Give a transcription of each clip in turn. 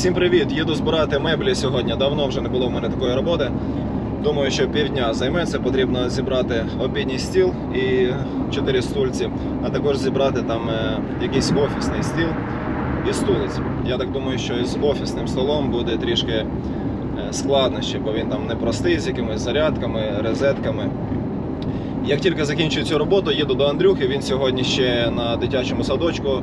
Всім привіт! Їду збирати меблі сьогодні. Давно вже не було в мене такої роботи. Думаю, що півдня займеться. Потрібно зібрати обідній стіл і чотири стульці, а також зібрати там е, якийсь офісний стіл і стулиць. Я так думаю, що із офісним столом буде трішки е, складнощі, бо він там не простий, з якимись зарядками, розетками. Як тільки закінчую цю роботу, їду до Андрюхи. Він сьогодні ще на дитячому садочку.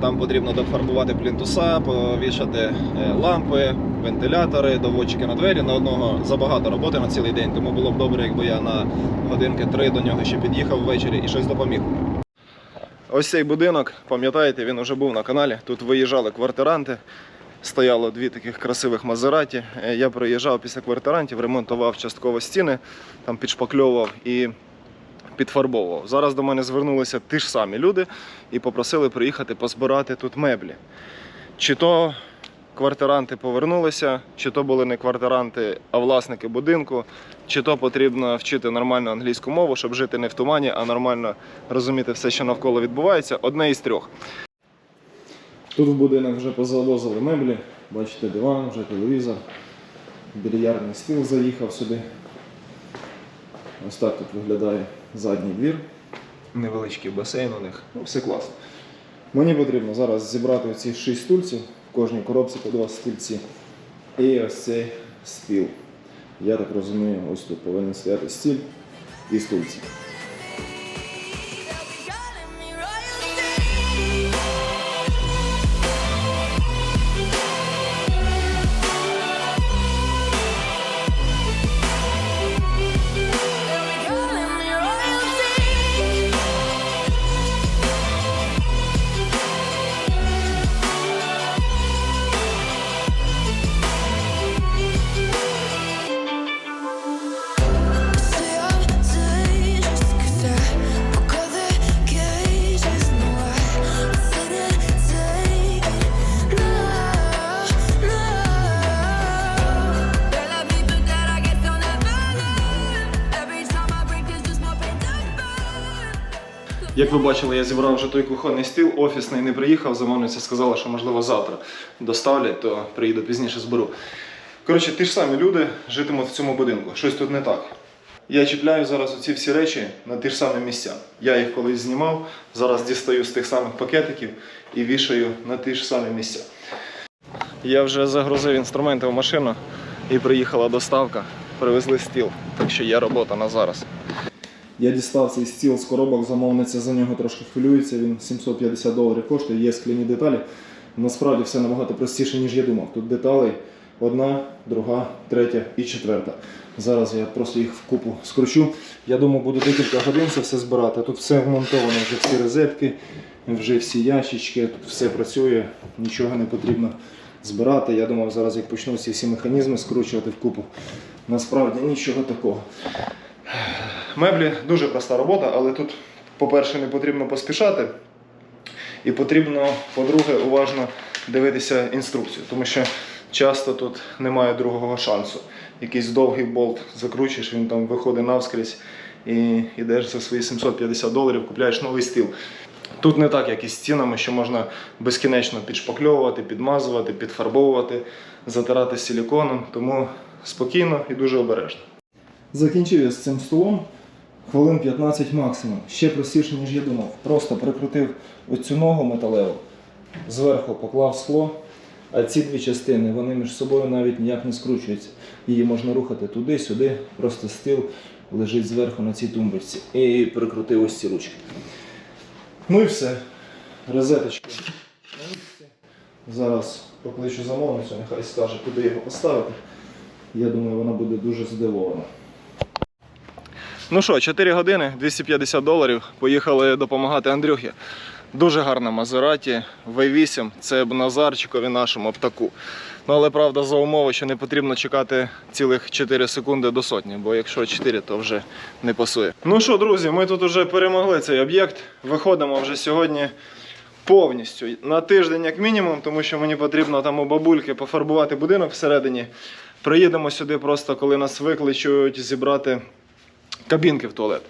Там потрібно дофарбувати плінтуса, повішати е, лампи, вентилятори, доводчики на двері. На одного забагато роботи на цілий день, тому було б добре, якби я на годинки три до нього ще під'їхав ввечері і щось допоміг. Ось цей будинок, пам'ятаєте, він вже був на каналі. Тут виїжджали квартиранти. Стояло дві таких красивих Мазераті. Е, Я приїжджав після квартирантів, ремонтував частково стіни, там підшпакльовував і підфарбовував. Зараз до мене звернулися ті ж самі люди і попросили приїхати позбирати тут меблі. Чи то квартиранти повернулися, чи то були не квартиранти, а власники будинку, чи то потрібно вчити нормальну англійську мову, щоб жити не в тумані, а нормально розуміти все, що навколо відбувається. Одне із трьох. Тут в будинок вже позавозили меблі. Бачите, диван, вже телевізор, більярдний стіл заїхав сюди. Ось так тут виглядає задній двір. Невеличкий басейн у них. Ну, все класно. Мені потрібно зараз зібрати оці 6 стульців, в кожній коробці по два стільці. І ось цей стіл. Я так розумію, ось тут повинен стояти стіль і стульці. Бачили, я зібрав вже той кухонний стіл, офісний не приїхав, замовниця сказала, що можливо завтра доставлять, то приїду пізніше зберу. Коротше, ті ж самі люди житимуть в цьому будинку. Щось тут не так. Я чіпляю зараз оці всі речі на ті ж самі місця. Я їх колись знімав, зараз дістаю з тих самих пакетиків і вішаю на ті ж самі місця. Я вже загрузив інструменти в машину і приїхала доставка. Привезли стіл, так що є робота на зараз. Я дістав цей стіл з коробок, замовниця за нього трошки хвилюється. Він 750 доларів коштує, є скляні деталі. Насправді все набагато простіше, ніж я думав. Тут деталей одна, друга, третя і четверта. Зараз я просто їх вкупу скручу. Я думаю, буду декілька годин це все збирати. Тут все вмонтовано, вже всі розетки, вже всі ящички, тут все працює, нічого не потрібно збирати. Я думав, зараз як почну ці всі механізми скручувати вкупу. Насправді нічого такого. Меблі дуже проста робота, але тут, по-перше, не потрібно поспішати. І потрібно, по-друге, уважно дивитися інструкцію, тому що часто тут немає другого шансу. Якийсь довгий болт закручуєш, він там виходить навскрізь і йдеш за свої 750 доларів, купляєш новий стіл. Тут не так, як із стінами, що можна безкінечно підшпакльовувати, підмазувати, підфарбовувати, затирати силіконом, тому спокійно і дуже обережно. Закінчив я з цим столом. Хвилин 15 максимум. Ще простіше, ніж я думав. Просто прикрутив оцю ногу металеву, зверху поклав скло, а ці дві частини вони між собою навіть ніяк не скручуються. Її можна рухати туди-сюди, просто стил лежить зверху на цій тумбочці. І прикрутив ось ці ручки. Ну і все. Місці. Зараз покличу замовницю, нехай скаже, куди його поставити. Я думаю, вона буде дуже здивована. Ну що, 4 години, 250 доларів. Поїхали допомагати Андрюхі. Дуже гарна Мазераті, V8, це б Назарчикові нашому птаку. Ну але правда за умови, що не потрібно чекати цілих 4 секунди до сотні, бо якщо 4, то вже не пасує. Ну що, друзі, ми тут вже перемогли цей об'єкт. Виходимо вже сьогодні повністю на тиждень, як мінімум, тому що мені потрібно там у бабульки пофарбувати будинок всередині. Приїдемо сюди просто, коли нас викличуть зібрати кабінки в туалет.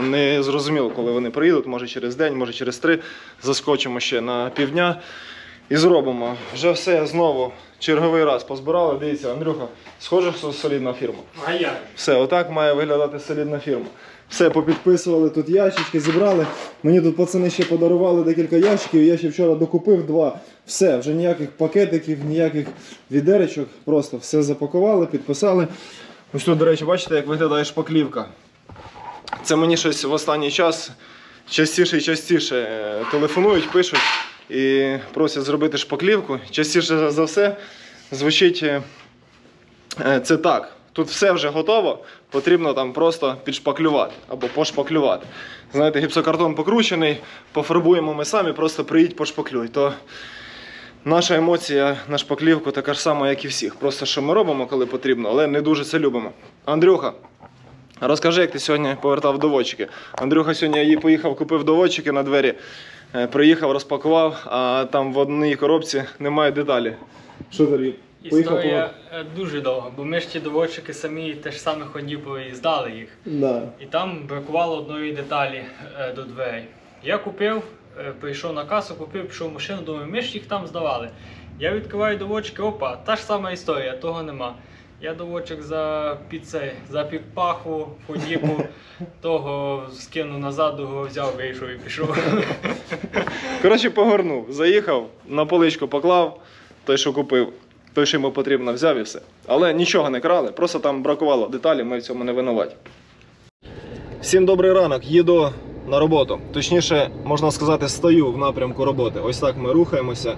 Не зрозуміло, коли вони приїдуть, може через день, може через три. Заскочимо ще на півдня. І зробимо. Вже все знову черговий раз позбирали. Дивіться, Андрюха, схоже, що солідна фірма. А як? Все, отак має виглядати солідна фірма. Все, попідписували тут ящички, зібрали. Мені тут пацани ще подарували декілька ящиків, я ще вчора докупив два. Все, вже ніяких пакетиків, ніяких відеречок. Просто все запакували, підписали. Ось тут, до речі, бачите, як виглядає шпаклівка. Це мені щось в останній час частіше і частіше е, телефонують, пишуть і просять зробити шпаклівку. Частіше за все звучить е, е, це так. Тут все вже готово, потрібно там просто підшпаклювати або пошпаклювати. Знаєте, гіпсокартон покручений, пофарбуємо ми самі, просто приїдь пошпаклюй. То наша емоція на шпаклівку така ж сама, як і всіх. Просто що ми робимо, коли потрібно, але не дуже це любимо. Андрюха, Розкажи, як ти сьогодні повертав доводчики. Андрюха сьогодні її поїхав, купив доводчики на двері, е, приїхав, розпакував, а там в одній коробці немає деталі. Що ти Історія е, дуже довга, бо ми ж ті доводчики самі теж саме ходібо і здали їх. Да. І там бракувало одної деталі е, до дверей. Я купив, е, прийшов на касу, купив, пішов в машину, думаю, ми ж їх там здавали. Я відкриваю доводчики, опа, та ж сама історія, того нема. Я доводчик за під цей, за підпаху, ходібу, того скинув назад, того взяв, вийшов і пішов. Коротше, погорнув, заїхав, на поличку поклав, той, що купив, той, що йому потрібно, взяв і все. Але нічого не крали, просто там бракувало деталі, ми в цьому не винуваті. Всім добрий ранок, їду на роботу. Точніше, можна сказати, стою в напрямку роботи. Ось так ми рухаємося.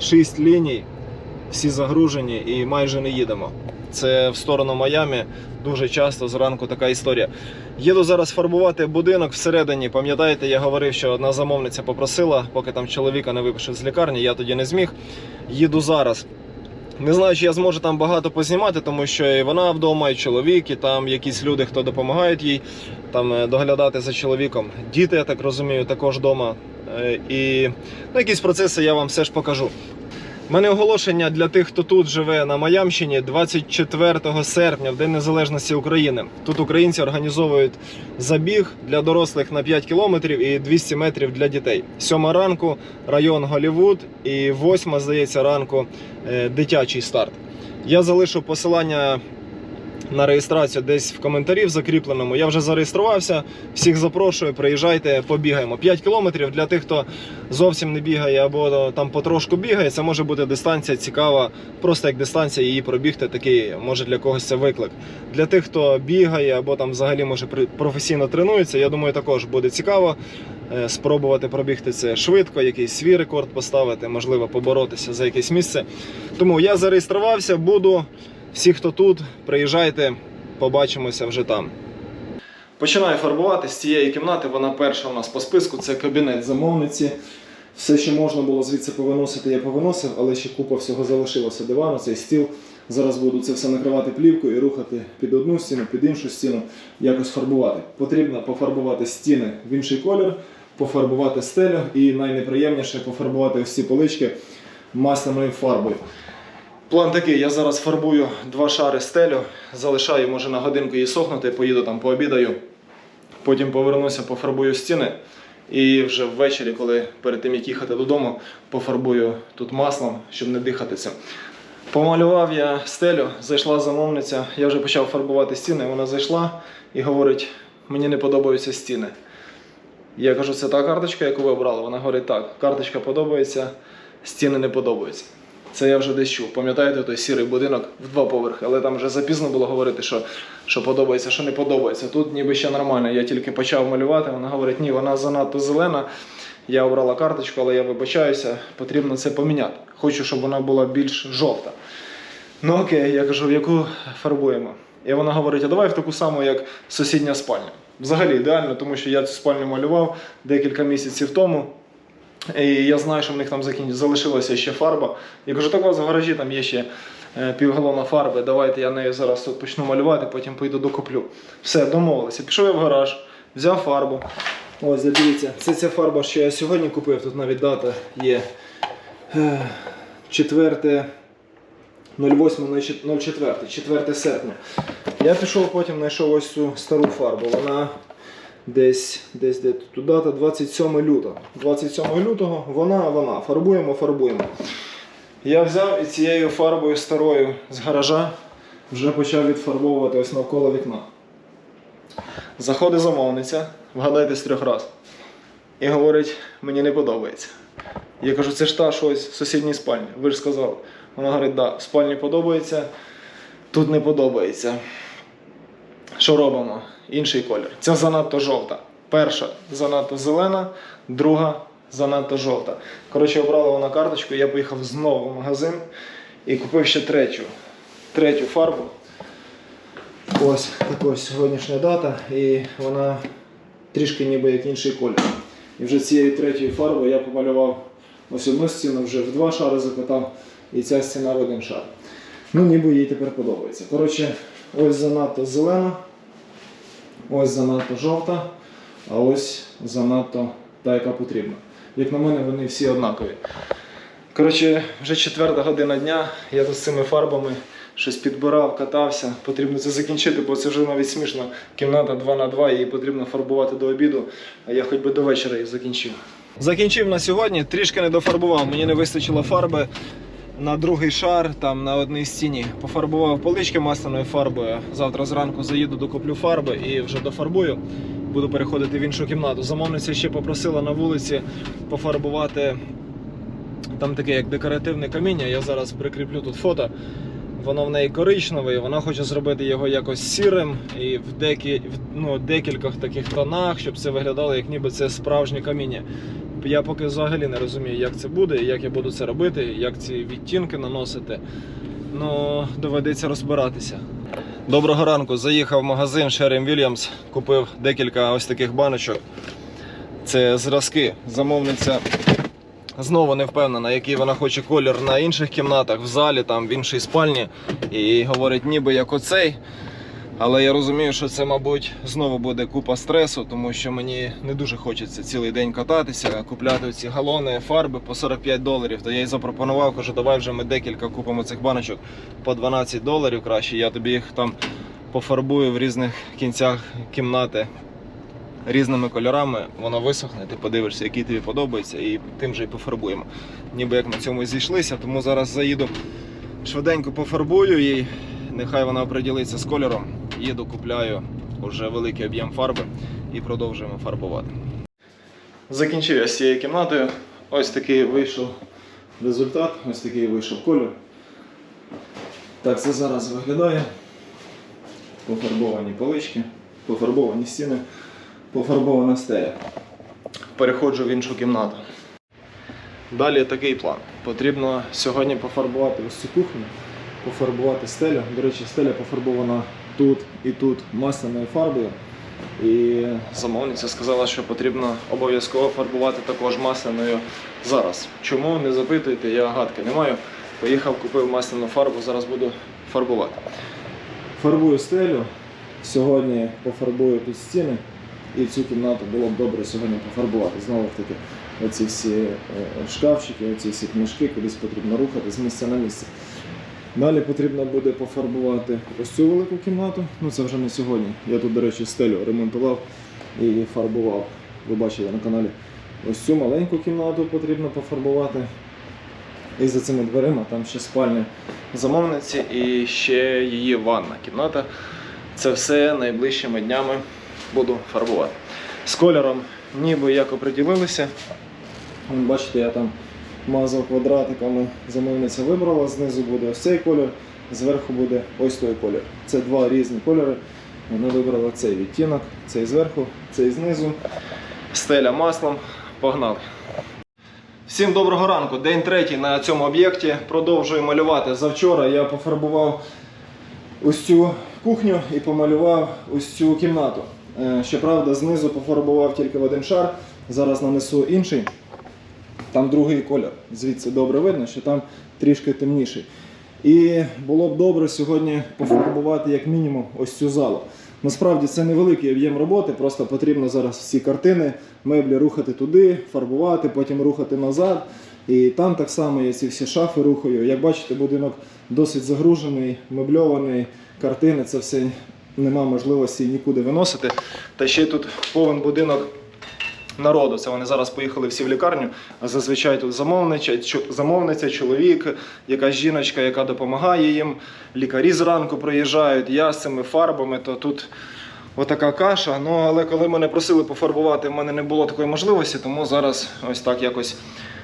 Шість ліній, всі загружені і майже не їдемо. Це в сторону Майамі. Дуже часто зранку така історія. Їду зараз фарбувати будинок всередині. Пам'ятаєте, я говорив, що одна замовниця попросила, поки там чоловіка не випишуть з лікарні, я тоді не зміг. Їду зараз. Не знаю, чи я зможу там багато познімати, тому що і вона вдома, і чоловік, і там якісь люди, хто допомагають їй там е, доглядати за чоловіком. Діти, я так розумію, також вдома. Е, І ну, якісь процеси я вам все ж покажу. Мене оголошення для тих, хто тут живе на Маямщині 24 серпня, в День Незалежності України. Тут українці організовують забіг для дорослих на 5 кілометрів і 200 метрів для дітей. Сьома ранку район Голівуд і восьма, здається, ранку е, дитячий старт. Я залишу посилання на реєстрацію десь в коментарі в закріпленому. Я вже зареєструвався. Всіх запрошую, приїжджайте, побігаємо. 5 кілометрів для тих, хто зовсім не бігає або там потрошку бігає. Це може бути дистанція цікава, просто як дистанція її пробігти. Такий може для когось це виклик. Для тих, хто бігає або там взагалі може професійно тренується, я думаю, також буде цікаво. е, Спробувати пробігти це швидко, якийсь свій рекорд поставити, можливо, поборотися за якесь місце. Тому я зареєструвався, буду. Всі, хто тут, приїжджайте, побачимося вже там. Починаю фарбувати з цієї кімнати. Вона перша у нас по списку. Це кабінет замовниці. Все, що можна було звідси повиносити, я повиносив, але ще купа всього залишилося. Диван, цей стіл. Зараз буду це все накривати плівкою і рухати під одну стіну, під іншу стіну, якось фарбувати. Потрібно пофарбувати стіни в інший колір, пофарбувати стелю і найнеприємніше пофарбувати ці полички масляною фарбою. План такий: я зараз фарбую два шари стелю, залишаю, може на годинку її сохнути, поїду там пообідаю. Потім повернуся, пофарбую стіни. І вже ввечері, коли перед тим як їхати додому, пофарбую тут маслом, щоб не дихати цим. Помалював я стелю, зайшла замовниця, я вже почав фарбувати стіни. Вона зайшла і говорить: мені не подобаються стіни. Я кажу, це та карточка, яку ви обрали. Вона говорить, так, карточка подобається, стіни не подобаються. Це я вже десь чув. Пам'ятаєте той сірий будинок в два поверхи, але там вже запізно було говорити, що, що подобається, що не подобається. Тут ніби ще нормально. Я тільки почав малювати. Вона говорить, ні, вона занадто зелена. Я обрала карточку, але я вибачаюся, потрібно це поміняти. Хочу, щоб вона була більш жовта. Ну окей, я кажу, в яку фарбуємо? І вона говорить, а давай в таку саму, як сусідня спальня. Взагалі ідеально, тому що я цю спальню малював декілька місяців тому. І я знаю, що в них там залишилася ще фарба. Я кажу, так у вас в гаражі там є ще е, півгалона фарби. Давайте я нею зараз тут почну малювати, потім поїду докуплю. Все, домовилися. Пішов я в гараж, взяв фарбу. Ось, дивіться, це ця фарба, що я сьогодні купив. Тут навіть дата є. Е, 4 08.04, 4 серпня. Я пішов потім знайшов ось цю стару фарбу. Вона Десь, десь де тут дата 27 лютого. 27 лютого вона, вона. Фарбуємо, фарбуємо. Я взяв і цією фарбою старою з гаража вже почав відфарбовувати ось навколо вікна. Заходить замовниця, вгадайте з трьох разів. І говорить, мені не подобається. Я кажу, це ж та щось сусідній спальні. Ви ж сказали. Вона говорить, да, в спальні подобається, тут не подобається. Що робимо? Інший колір. Ця занадто жовта. Перша занадто зелена, друга занадто жовта. Коротше, обрала вона карточку, я поїхав знову в магазин і купив ще третю, третю фарбу. Ось така ось сьогоднішня дата, і вона трішки ніби як інший колір. І вже цією третьою фарбою я помалював ось одну стіну, вже в два шари закатав, і ця стіна в один шар. Ну, ніби їй тепер подобається. Коротше, ось занадто зелена, ось занадто жовта, а ось занадто та, яка потрібна. Як на мене, вони всі однакові. Коротше, вже четверта година дня, я тут з цими фарбами щось підбирав, катався. Потрібно це закінчити, бо це вже навіть смішно. Кімната 2 на 2 її потрібно фарбувати до обіду, а я хоч би до вечора її закінчив. Закінчив на сьогодні, трішки не дофарбував, мені не вистачило фарби на другий шар, там на одній стіні. Пофарбував полички масляною фарбою. Завтра зранку заїду, докуплю фарби і вже дофарбую. Буду переходити в іншу кімнату. Замовниця ще попросила на вулиці пофарбувати там таке як декоративне каміння. Я зараз прикріплю тут фото. Воно в неї коричневе, вона хоче зробити його якось сірим і в, декі, в ну, декількох таких тонах, щоб це виглядало, як ніби це справжнє каміння. Я поки взагалі не розумію, як це буде, як я буду це робити, як ці відтінки наносити. Ну, доведеться розбиратися. Доброго ранку. Заїхав в магазин Sherwin Williams, купив декілька ось таких баночок. Це зразки. Замовниця знову не впевнена, який вона хоче колір на інших кімнатах, в залі, там, в іншій спальні. І говорить, ніби як оцей. Але я розумію, що це, мабуть, знову буде купа стресу, тому що мені не дуже хочеться цілий день кататися, купляти ці галони, фарби по 45 доларів. То я їй запропонував, кажу, давай вже ми декілька купимо цих баночок по 12 доларів краще. Я тобі їх там пофарбую в різних кінцях кімнати різними кольорами. Воно висохне, ти подивишся, який тобі подобається, і тим же і пофарбуємо. Ніби як на цьому зійшлися, тому зараз заїду швиденько пофарбую їй. Нехай вона оприділиться з кольором. Їду, купляю вже великий об'єм фарби і продовжуємо фарбувати. Закінчив я з цією кімнатою. Ось такий вийшов результат, ось такий вийшов кольор. Так це зараз виглядає. Пофарбовані полички, пофарбовані стіни, пофарбована стеля. Переходжу в іншу кімнату. Далі такий план. Потрібно сьогодні пофарбувати ось цю кухню, пофарбувати стелю. До речі, стеля пофарбована тут і тут масляною фарбою. І замовниця сказала, що потрібно обов'язково фарбувати також масляною зараз. Чому не запитуйте, я гадки не маю. Поїхав, купив масляну фарбу, зараз буду фарбувати. Фарбую стелю. Сьогодні пофарбую тут стіни. І цю кімнату було б добре сьогодні пофарбувати. Знову ж таки, оці всі е, шкафчики, оці всі книжки, кудись потрібно рухати з місця на місце. Далі потрібно буде пофарбувати ось цю велику кімнату. Ну це вже не сьогодні. Я тут, до речі, стелю ремонтував і фарбував. Ви бачили на каналі. Ось цю маленьку кімнату потрібно пофарбувати. І за цими дверима там ще спальня замовниці і ще її ванна кімната. Це все найближчими днями буду фарбувати. З кольором ніби як оприділилися. Бачите, я там мазав квадратиками, замовниця вибрала, знизу буде ось цей колір, зверху буде ось той колір. Це два різні кольори. Вона вибрала цей відтінок, цей зверху, цей знизу. Стеля маслом. Погнали. Всім доброго ранку. День третій на цьому об'єкті. Продовжую малювати. Завчора я пофарбував ось цю кухню і помалював ось цю кімнату. Е, Щоправда, знизу пофарбував тільки в один шар. Зараз нанесу інший. Там другий колір. Звідси добре видно, що там трішки темніший. І було б добре сьогодні пофарбувати як мінімум ось цю залу. Насправді це невеликий об'єм роботи, просто потрібно зараз всі картини, меблі рухати туди, фарбувати, потім рухати назад. І там так само я ці всі шафи рухаю. Як бачите, будинок досить загружений, мебльований, картини, це все нема можливості нікуди виносити. Та ще тут повен будинок народу. Це вони зараз поїхали всі в лікарню. А зазвичай тут замовниця, замовниця, чоловік, якась жіночка, яка допомагає їм. Лікарі зранку приїжджають, я з цими фарбами, то тут отака каша. Ну але коли мене просили пофарбувати, в мене не було такої можливості, тому зараз ось так якось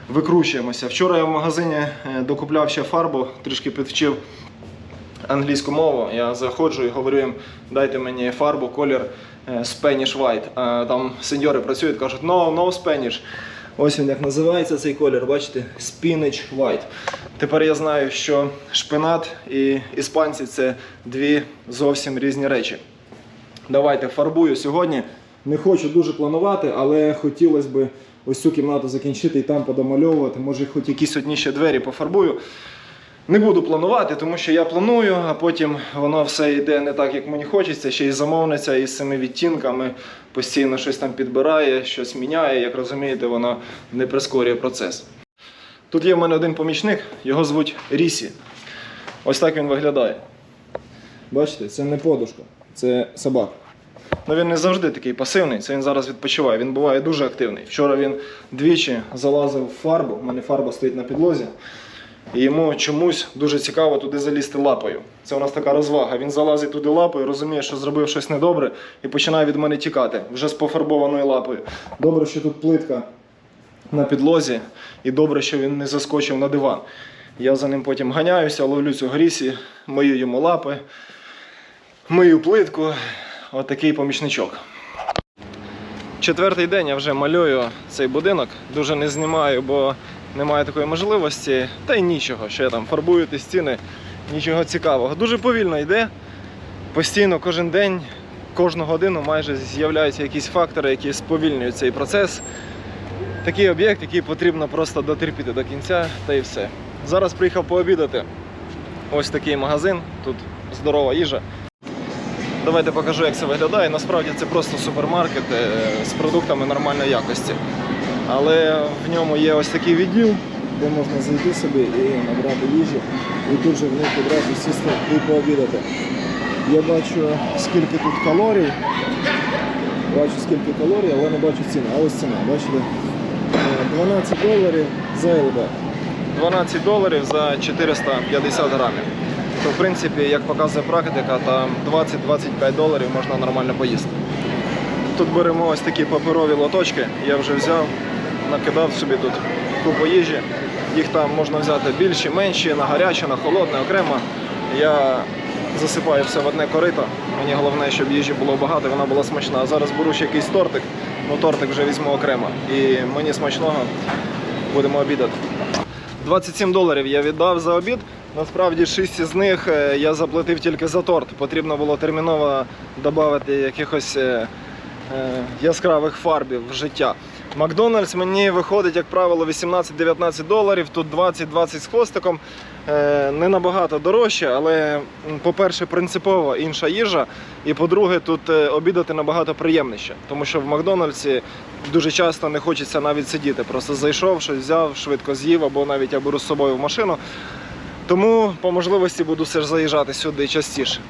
викручуємося. Вчора я в магазині е, докупляв ще фарбу, трішки підвчив англійську мову. Я заходжу і говорю їм, дайте мені фарбу, колір е, Spanish White. А там сеньори працюють, кажуть, no, no Spanish. Ось він як називається цей колір, бачите? Spinach White. Тепер я знаю, що шпинат і іспанці це дві зовсім різні речі. Давайте фарбую сьогодні. Не хочу дуже планувати, але хотілося б ось цю кімнату закінчити і там подомальовувати. Може, хоч якісь одні ще двері пофарбую. Не буду планувати, тому що я планую, а потім воно все йде не так, як мені хочеться. Ще й замовниця із цими відтінками постійно щось там підбирає, щось міняє. Як розумієте, воно не прискорює процес. Тут є в мене один помічник, його звуть Рісі. Ось так він виглядає. Бачите, це не подушка, це собака. Ну він не завжди такий пасивний, це він зараз відпочиває. Він буває дуже активний. Вчора він двічі залазив в фарбу, у мене фарба стоїть на підлозі. І йому чомусь дуже цікаво туди залізти лапою. Це у нас така розвага. Він залазить туди лапою, розуміє, що зробив щось недобре, і починає від мене тікати вже з пофарбованою лапою. Добре, що тут плитка на підлозі, і добре, що він не заскочив на диван. Я за ним потім ганяюся, ловлю цю грісі, мию йому лапи, мию плитку. Отакий помічничок. Четвертий день я вже малюю цей будинок. Дуже не знімаю, бо немає такої можливості. Та й нічого, що я там фарбую ті стіни, нічого цікавого. Дуже повільно йде. Постійно кожен день, кожну годину майже з'являються якісь фактори, які сповільнюють цей процес. Такий об'єкт, який потрібно просто дотерпіти до кінця, та і все. Зараз приїхав пообідати. Ось такий магазин, тут здорова їжа. Давайте покажу, як це виглядає. Насправді це просто супермаркет е, з продуктами нормальної якості. Але в ньому є ось такий відділ, де можна зайти собі і набрати їжі, і тут же в них одразу сісти і пообідати. Я бачу, скільки тут калорій. Бачу, скільки калорій, але не бачу ціни. А ось ціна, бачите? Е, 12 доларів за ЛБ. 12 доларів за 450 грамів. То, в принципі, як показує практика, там 20-25 доларів можна нормально поїсти. Тут беремо ось такі паперові лоточки, я вже взяв, накидав собі тут купу їжі. Їх там можна взяти більші, менші, на гаряче, на холодне, окремо. Я засипаю все в одне корито. Мені головне, щоб їжі було багато, вона була смачна. А зараз беру ще якийсь тортик, ну тортик вже візьму окремо. І мені смачного будемо обідати. 27 доларів я віддав за обід. Насправді 6 із них е, я заплатив тільки за торт. Потрібно було терміново додати якихось е, е, яскравих фарбів в життя. Макдональдс мені виходить, як правило, 18-19 доларів, тут 20-20 з хвостиком. Е, Не набагато дорожче, але, по-перше, принципово інша їжа. І по-друге, тут е, обідати набагато приємніше. Тому що в Макдональдсі дуже часто не хочеться навіть сидіти. Просто зайшов, щось взяв, швидко з'їв, або навіть я беру з собою в машину. Тому по можливості буду все ж заїжджати сюди частіше.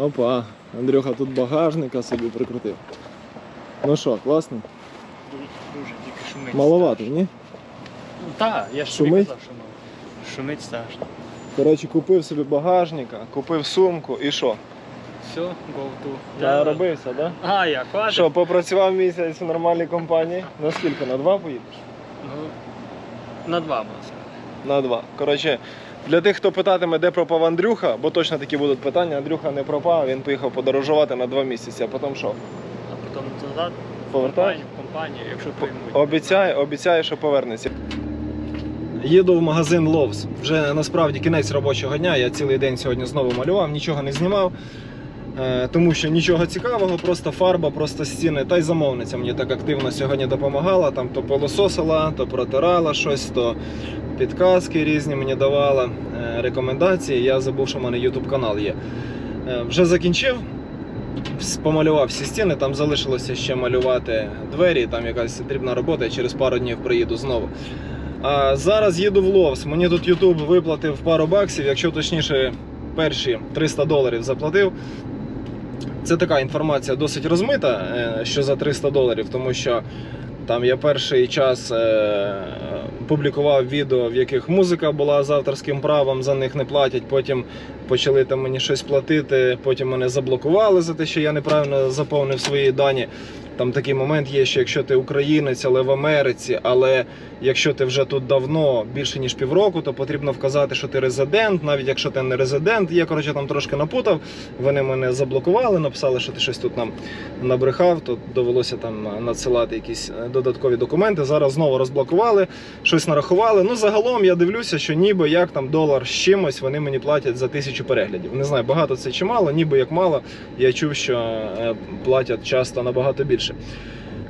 Опа, Андрюха тут багажника собі прикрутив. Ну що, класно? Шумить. Маловато, ні? Так, я ж Шумить? тобі казав, що мало. Шумить страшно. Коротше, купив собі багажника, купив сумку і що? Все, go to. Я робився, так? Да? А, хватить? Що, попрацював місяць в нормальній компанії? На скільки? На два поїдеш? Ну, на два можна сказати. На два. Коротше, для тих, хто питатиме, де пропав Андрюха, бо точно такі будуть питання, Андрюха не пропав, він поїхав подорожувати на два місяці, а потім що? А потім назад Повертаєш? в компанію, якщо приймуть. Обіцяє, обіцяє, що повернеться. Їду в магазин Ловс. Вже насправді кінець робочого дня. Я цілий день сьогодні знову малював, нічого не знімав. е, Тому що нічого цікавого, просто фарба, просто стіни. Та й замовниця мені так активно сьогодні допомагала. Там то пилососила, то протирала щось, то підказки різні мені давала, е, рекомендації. Я забув, що в мене YouTube канал є. Е, Вже закінчив. Помалював всі стіни, там залишилося ще малювати двері, там якась дрібна робота, я через пару днів приїду знову. А зараз їду в Ловс. Мені тут YouTube виплатив пару баксів, якщо точніше, перші 300 доларів заплатив. Це така інформація досить розмита, е, що за 300 доларів, тому що там я перший час е, публікував відео, в яких музика була з авторським правом, за них не платять. Потім почали там мені щось платити, потім мене заблокували за те, що я неправильно заповнив свої дані. Там такий момент є, що якщо ти українець, але в Америці, але якщо ти вже тут давно більше ніж півроку, то потрібно вказати, що ти резидент, навіть якщо ти не резидент. Я коротше там трошки напутав. Вони мене заблокували, написали, що ти щось тут нам набрехав. То довелося там надсилати якісь е, додаткові документи. Зараз знову розблокували, щось нарахували. Ну загалом я дивлюся, що ніби як там долар з чимось вони мені платять за тисячу переглядів. Не знаю, багато це чи мало, ніби як мало. Я чув, що е, платять часто набагато більше.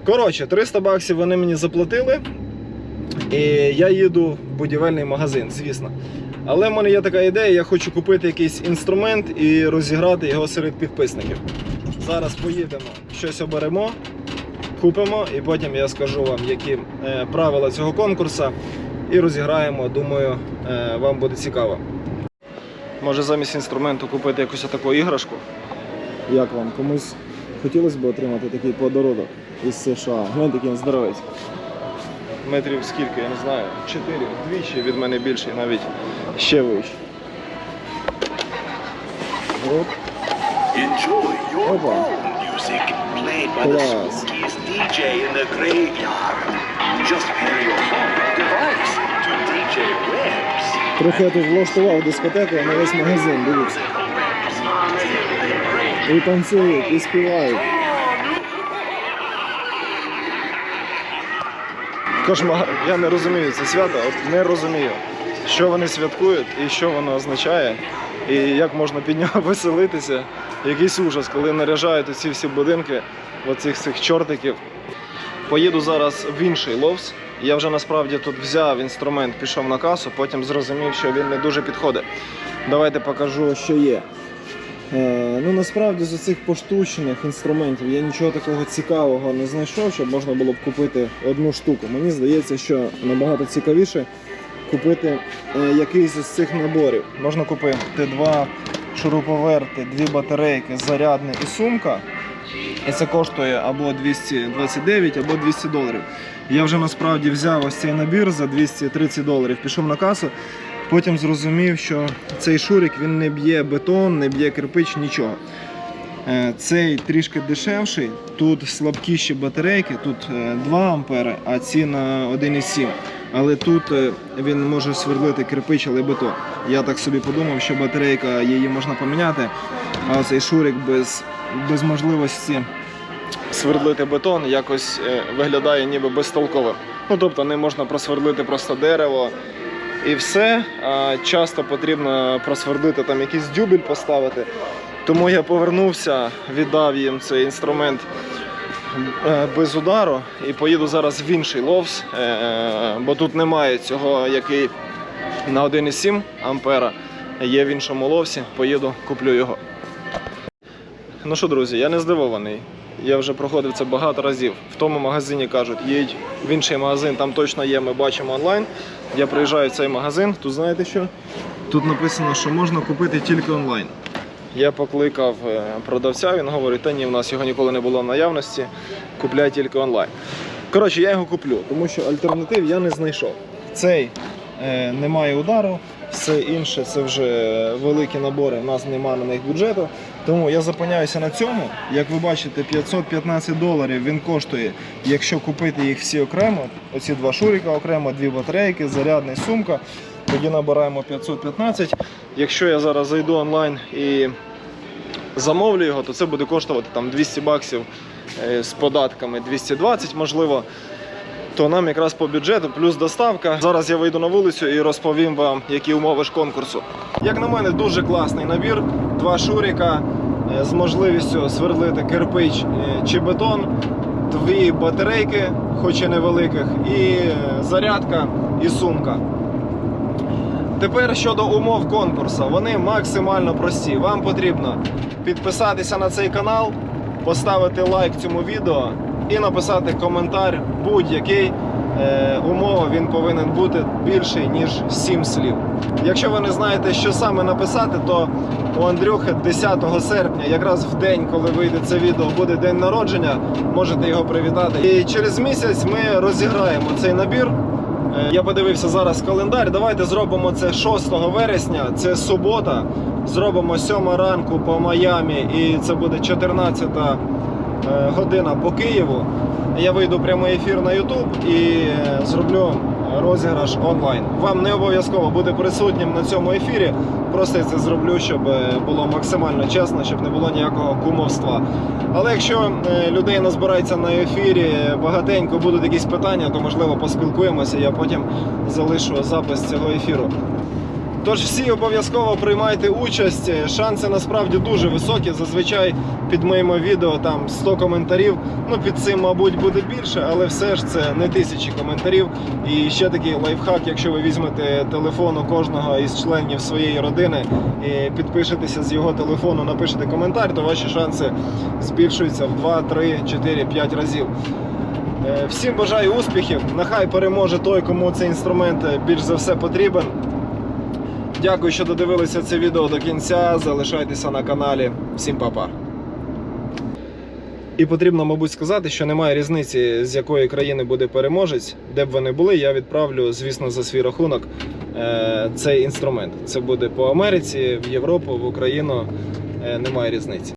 Коротше, 300 баксів вони мені заплатили. І я їду в будівельний магазин, звісно. Але в мене є така ідея, я хочу купити якийсь інструмент і розіграти його серед підписників. Зараз поїдемо, щось оберемо, купимо, і потім я скажу вам, які е, правила цього конкурсу. І розіграємо. Думаю, е, вам буде цікаво. Може замість інструменту купити якусь таку іграшку. Як вам? Комусь хотілося б отримати такий подарунок із США. Гляньте, який він здоровець. Метрів скільки, я не знаю. Чотири, вдвічі від мене більший, навіть ще вищий. Оп. Опа. Rebs. Трохи я тут влаштував дискотеку на весь магазин, дивіться. І танцюють, і співають. Кошмар, я не розумію це свято, от не розумію, що вони святкують і що воно означає, і як можна під нього веселитися. Якийсь ужас, коли наряжають оці всі будинки, оцих цих чортиків. Поїду зараз в інший ловс. Я вже насправді тут взяв інструмент, пішов на касу, потім зрозумів, що він не дуже підходить. Давайте покажу, що є. Е, ну насправді з цих поштучних інструментів я нічого такого цікавого не знайшов, щоб можна було б купити одну штуку. Мені здається, що набагато цікавіше купити е, якийсь із цих наборів. Можна купити два шуруповерти, дві батарейки, зарядне і сумка. І це коштує або 229, або 200 доларів. Я вже насправді взяв ось цей набір за 230 доларів, пішов на касу. Потім зрозумів, що цей шурик він не б'є бетон, не б'є кирпич, нічого. Е, Цей трішки дешевший, тут слабкіші батарейки, тут е, 2 ампери, а ці на 1,7. Але тут е, він може свердлити кирпич, але бетон. Я так собі подумав, що батарейка її можна поміняти, а цей шурик без, без можливості свердлити бетон якось е, виглядає ніби безтолковим. Ну тобто не можна просвердлити просто дерево і все. Часто потрібно просвердлити там якийсь дюбель поставити. Тому я повернувся, віддав їм цей інструмент е, без удару і поїду зараз в інший ловс, е, бо тут немає цього, який на 1,7 ампера. Є в іншому ловсі, поїду, куплю його. Ну що, друзі, я не здивований. Я вже проходив це багато разів. В тому магазині кажуть, їдь в інший магазин, там точно є, ми бачимо онлайн. Я приїжджаю в цей магазин, тут знаєте що? Тут написано, що можна купити тільки онлайн. Я покликав е, продавця, він говорить, та ні, в нас його ніколи не було в наявності, купляй тільки онлайн. Коротше, я його куплю, тому що альтернатив я не знайшов. Цей е, немає удару, все інше це вже великі набори, в нас немає на них бюджету. Тому я зупиняюся на цьому. Як ви бачите, 515 доларів він коштує, якщо купити їх всі окремо. Оці два шурика окремо, дві батарейки, зарядна сумка. Тоді набираємо 515. Якщо я зараз зайду онлайн і замовлю його, то це буде коштувати там 200 баксів е, з податками 220, можливо. То нам якраз по бюджету плюс доставка. Зараз я вийду на вулицю і розповім вам, які умови ж конкурсу. Як на мене, дуже класний набір. Два шуріка е, з можливістю свердлити кирпич е, чи бетон, дві батарейки, хоч і невеликих, і е, зарядка, і сумка. Тепер щодо умов конкурсу, вони максимально прості. Вам потрібно підписатися на цей канал, поставити лайк цьому відео і написати коментар будь-який е, умова він повинен бути більший, ніж 7 слів. Якщо ви не знаєте, що саме написати, то у Андрюхи 10 серпня, якраз в день, коли вийде це відео, буде день народження. Можете його привітати. І через місяць ми розіграємо цей набір. Е, Я подивився зараз календар. Давайте зробимо це 6 вересня. Це субота. Зробимо 7 ранку по Майамі, і це буде 14 е, година по Києву. Я вийду прямий ефір на YouTube і е, зроблю розіграш онлайн. Вам не обов'язково бути присутнім на цьому ефірі. Просто я це зроблю, щоб е, було максимально чесно, щоб не було ніякого кумовства. Але якщо е, людей назбирається на ефірі багатенько, будуть якісь питання, то можливо поспілкуємося. Я потім залишу запис цього ефіру. Тож всі обов'язково приймайте участь. Шанси насправді дуже високі. Зазвичай під моїми відео там 100 коментарів. Ну під цим, мабуть, буде більше, але все ж це не тисячі коментарів. І ще такий лайфхак, якщо ви візьмете телефон у кожного із членів своєї родини і підпишетеся з його телефону, напишете коментар, то ваші шанси збільшуються в 2, 3, 4, 5 разів. Е, Всім бажаю успіхів. Нехай переможе той, кому цей інструмент е, більш за все потрібен. Дякую, що додивилися це відео до кінця. Залишайтеся на каналі. Всім па-па. І потрібно, мабуть, сказати, що немає різниці, з якої країни буде переможець. Де б вони були, я відправлю, звісно, за свій рахунок е, цей інструмент. Це буде по Америці, в Європу, в Україну. Е, немає різниці.